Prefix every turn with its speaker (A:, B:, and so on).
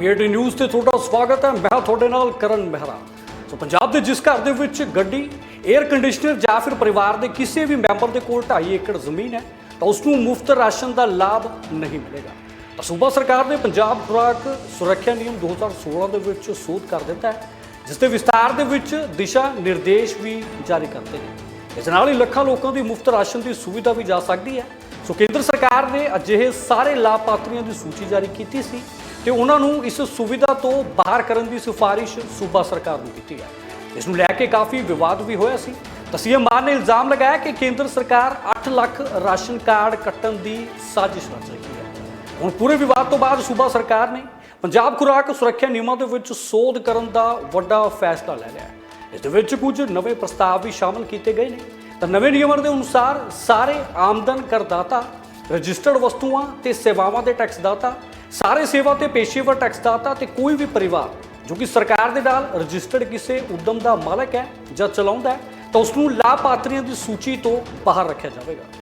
A: PAT news ਤੇ ਤੁਹਾਡਾ ਸਵਾਗਤ ਹੈ। ਮੈਂ ਤੁਹਾਡੇ ਨਾਲ ਕਰਨ ਮਹਿਰਾ। ਸੋ ਪੰਜਾਬ ਦੇ ਜਿਸ ਘਰ ਦੇ ਵਿੱਚ ਗੱਡੀ 에ਅਰ ਕੰਡੀਸ਼ਨਰ ਜਾਂ ਫਿਰ ਪਰਿਵਾਰ ਦੇ ਕਿਸੇ ਵੀ ਮੈਂਬਰ ਦੇ ਕੋਲ 2.5 ਏਕੜ ਜ਼ਮੀਨ ਹੈ, ਤਾਂ ਉਸ ਨੂੰ ਮੁਫਤ ਰਾਸ਼ਨ ਦਾ ਲਾਭ ਨਹੀਂ ਮਿਲੇਗਾ। ਤਾਂ ਸੂਬਾ ਸਰਕਾਰ ਨੇ ਪੰਜਾਬ ਖੁਰਾਕ ਸੁਰੱਖਿਆ ਨਿਯਮ 2016 ਦੇ ਵਿੱਚ ਸੋਧ ਕਰ ਦਿੱਤਾ ਹੈ, ਜਿਸ ਦੇ ਵਿਸਤਾਰ ਦੇ ਵਿੱਚ ਦਿਸ਼ਾ ਨਿਰਦੇਸ਼ ਵੀ ਜਾਰੀ ਕਰਦੇ ਨੇ। ਇਸ ਨਾਲ ਹੀ ਲੱਖਾਂ ਲੋਕਾਂ ਦੀ ਮੁਫਤ ਰਾਸ਼ਨ ਦੀ ਸੁਵਿਧਾ ਵੀ ਜਾ ਸਕਦੀ ਹੈ। ਸੋ ਕੇਂਦਰ ਸਰਕਾਰ ਨੇ ਅਜਿਹੇ ਸਾਰੇ ਲਾਭਪਾਤਰੀਆਂ ਦੀ ਸੂਚੀ ਜਾਰੀ ਕੀਤੀ ਸੀ। ਤੇ ਉਹਨਾਂ ਨੂੰ ਇਸ ਸੁਵਿਧਾ ਤੋਂ ਬਾਹਰ ਕਰਨ ਦੀ ਸਿਫਾਰਿਸ਼ ਸੂਬਾ ਸਰਕਾਰ ਨੂੰ ਕੀਤੀ ਹੈ। ਇਸ ਨੂੰ ਲੈ ਕੇ ਕਾਫੀ ਵਿਵਾਦ ਵੀ ਹੋਇਆ ਸੀ। ਤਾਂ ਸੀਐਮ ਮਾਨ ਨੇ ਇਲਜ਼ਾਮ ਲਗਾਇਆ ਕਿ ਕੇਂਦਰ ਸਰਕਾਰ 8 ਲੱਖ ਰਾਸ਼ਨ ਕਾਰਡ ਕੱਟਣ ਦੀ ਸਾਜ਼ਿਸ਼ ਰਚ ਰਹੀ ਹੈ। ਹੁਣ ਪੂਰੇ ਵਿਵਾਦ ਤੋਂ ਬਾਅਦ ਸੂਬਾ ਸਰਕਾਰ ਨੇ ਪੰਜਾਬ ਖੁਰਾਕ ਸੁਰੱਖਿਆ ਨਿਯਮਾਂ ਦੇ ਵਿੱਚ ਸੋਧ ਕਰਨ ਦਾ ਵੱਡਾ ਫੈਸਲਾ ਲੈ ਲਿਆ ਇਸ ਦੇ ਵਿੱਚ ਕੁਝ ਨਵੇਂ ਪ੍ਰਸਤਾਵ ਵੀ ਸ਼ਾਮਲ ਕੀਤੇ ਗਏ ਨੇ। ਤਾਂ ਨਵੇਂ ਨਿਯਮਾਂ ਦੇ ਅਨੁਸਾਰ ਸਾਰੇ ਆਮਦਨ ਕਰਦਾਤਾ ਰਜਿਸਟਰਡ ਵਸਤੂਆਂ ਤੇ ਸੇਵਾਵਾਂ ਦੇ ਟੈਕਸ ਦਾਤਾ, ਸਾਰੇ ਸੇਵਾ ਤੇ ਪੇਸ਼ੇਵਰ ਟੈਕਸ ਦਾਤਾ ਤੇ ਕੋਈ ਵੀ ਪਰਿਵਾਰ ਜੋ ਕਿ ਸਰਕਾਰ ਦੇ ਨਾਲ ਰਜਿਸਟਰਡ ਕਿਸੇ ਉਦਮ ਦਾ ਮਾਲਕ ਹੈ ਜਾਂ ਚਲਾਉਂਦਾ ਹੈ, ਤਾਂ ਉਸ ਨੂੰ ਲਾਭਪਾਤਰੀਆਂ ਦੀ ਸੂਚੀ ਤੋਂ ਬਾਹਰ ਰੱਖਿਆ ਜਾਵੇਗਾ।